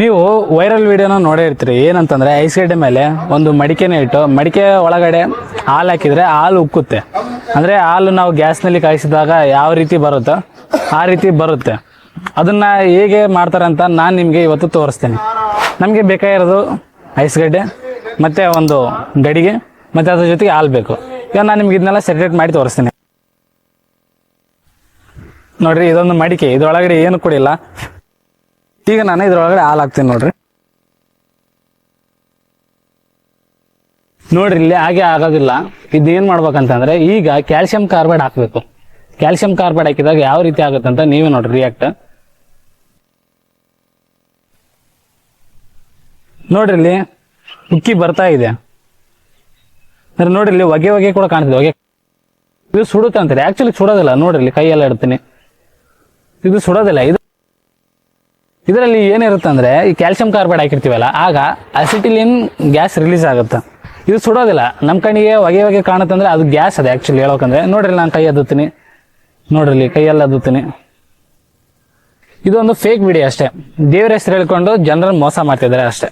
ನೀವು ವೈರಲ್ ವಿಡಿಯೋನ ನೋಡೇ ಇರ್ತೀರಿ. ಏನಂತಂದ್ರೆ ಐಸ್ ಗಡ್ಡೆ ಮೇಲೆ ಒಂದು ಮಡಿಕೆನ ಇಟ್ಟು ಮಡಿಕೆ ಒಳಗಡೆ ಹಾಲು ಹಾಕಿದ್ರೆ ಹಾಲು ಉಕ್ಕುತ್ತೆ. ಅಂದ್ರೆ ಹಾಲು ನಾವು ಗ್ಯಾಸ್ನಲ್ಲಿ ಕಾಯಿಸಿದಾಗ ಯಾವ ರೀತಿ ಬರುತ್ತೋ ಆ ರೀತಿ ಬರುತ್ತೆ. ಅದನ್ನ ಹೇಗೆ ಮಾಡ್ತಾರೆ ಅಂತ ನಾನು ನಿಮಗೆ ಇವತ್ತು ತೋರಿಸ್ತೇನೆ. ನಮಗೆ ಬೇಕಾಗಿರೋದು ಐಸ್ ಗಡ್ಡೆ, ಮತ್ತೆ ಒಂದು ಗಡಿಗೆ, ಮತ್ತೆ ಅದ್ರ ಜೊತೆಗೆ ಹಾಲು ಬೇಕು. ಈಗ ನಾನು ನಿಮ್ಗೆ ಇದನ್ನೆಲ್ಲ ಸೆಪ್ರೇಟ್ ಮಾಡಿ ತೋರಿಸ್ತೇನೆ. ನೋಡ್ರಿ, ಇದೊಂದು ಮಡಿಕೆ. ಇದ್ರೊಳಗಡೆ ಏನು ಕೊಡಿಲ್ಲ. ಈಗ ನಾನು ಇದ್ರೊಳಗಡೆ ಹಾಲು ಹಾಕ್ತೀನಿ ನೋಡ್ರಿ. ನೋಡ್ರಿ, ಇಲ್ಲಿ ಹಾಗೆ ಆಗೋದಿಲ್ಲ. ಇದೇನ್ ಮಾಡ್ಬೇಕಂತಂದ್ರೆ, ಈಗ ಕ್ಯಾಲ್ಸಿಯಂ ಕಾರ್ಬೈಡ್ ಹಾಕ್ಬೇಕು. ಕ್ಯಾಲ್ಸಿಯಂ ಕಾರ್ಬೈಡ್ ಹಾಕಿದಾಗ ಯಾವ ರೀತಿ ಆಗುತ್ತೆ ಅಂತ ನೀವೇ ನೋಡ್ರಿ ರಿಯಾಕ್ಟ್ ನೋಡ್ರಿ, ಇಲ್ಲಿ ಉಕ್ಕಿ ಬರ್ತಾ ಇದೆ. ಅಂದ್ರೆ ನೋಡ್ರಿ, ಇಲ್ಲಿ ಹೊಗೆ ಹೊಗೆ ಕೂಡ ಕಾಣ್ತಿದೆ. ಒಗೆ ಇದು ಸುಡುತ್ತೆ ಅಂತಾರೆ ಆಕ್ಚುಲಿ ಸುಡೋದಿಲ್ಲ. ನೋಡ್ರಿ, ಇಲ್ಲಿ ಕೈಯೆಲ್ಲ ಇಡ್ತೀನಿ. ಇದು ಸುಡೋದಿಲ್ಲ. ಇದು ಇದರಲ್ಲಿ ಏನಿರುತ್ತೆ ಅಂದರೆ ಈ ಕ್ಯಾಲ್ಸಿಯಂ ಕಾರ್ಬೈಡ್ ಹಾಕಿರ್ತೀವಲ್ಲ, ಆಗ ಅಸಿಟಿಲಿನ್ ಗ್ಯಾಸ್ ರಿಲೀಸ್ ಆಗುತ್ತೆ. ಇದು ಸುಡೋದಿಲ್ಲ. ನಮ್ಮ ಕಣ್ಣಿಗೆ ಹೊಗೆ ಹೊಗೆ ಕಾಣುತ್ತಂದ್ರೆ ಅದು ಗ್ಯಾಸ್ ಅದೇ ಆ್ಯಕ್ಚುಲಿ ಹೇಳೋಕಂದ್ರೆ. ನೋಡ್ರಿ ನಾನು ಕೈ ಅದ್ದುತ್ತೀನಿ. ನೋಡ್ರಿ ಕೈಯೆಲ್ಲ ಅದ್ದುತ್ತೀನಿ. ಇದೊಂದು ಫೇಕ್ ವಿಡಿಯೋ ಅಷ್ಟೇ. ದೇವ್ರ ಹೆಸರು ಹೇಳ್ಕೊಂಡು ಜನರನ್ನು ಮೋಸ ಮಾಡ್ತಿದ್ದಾರೆ ಅಷ್ಟೇ.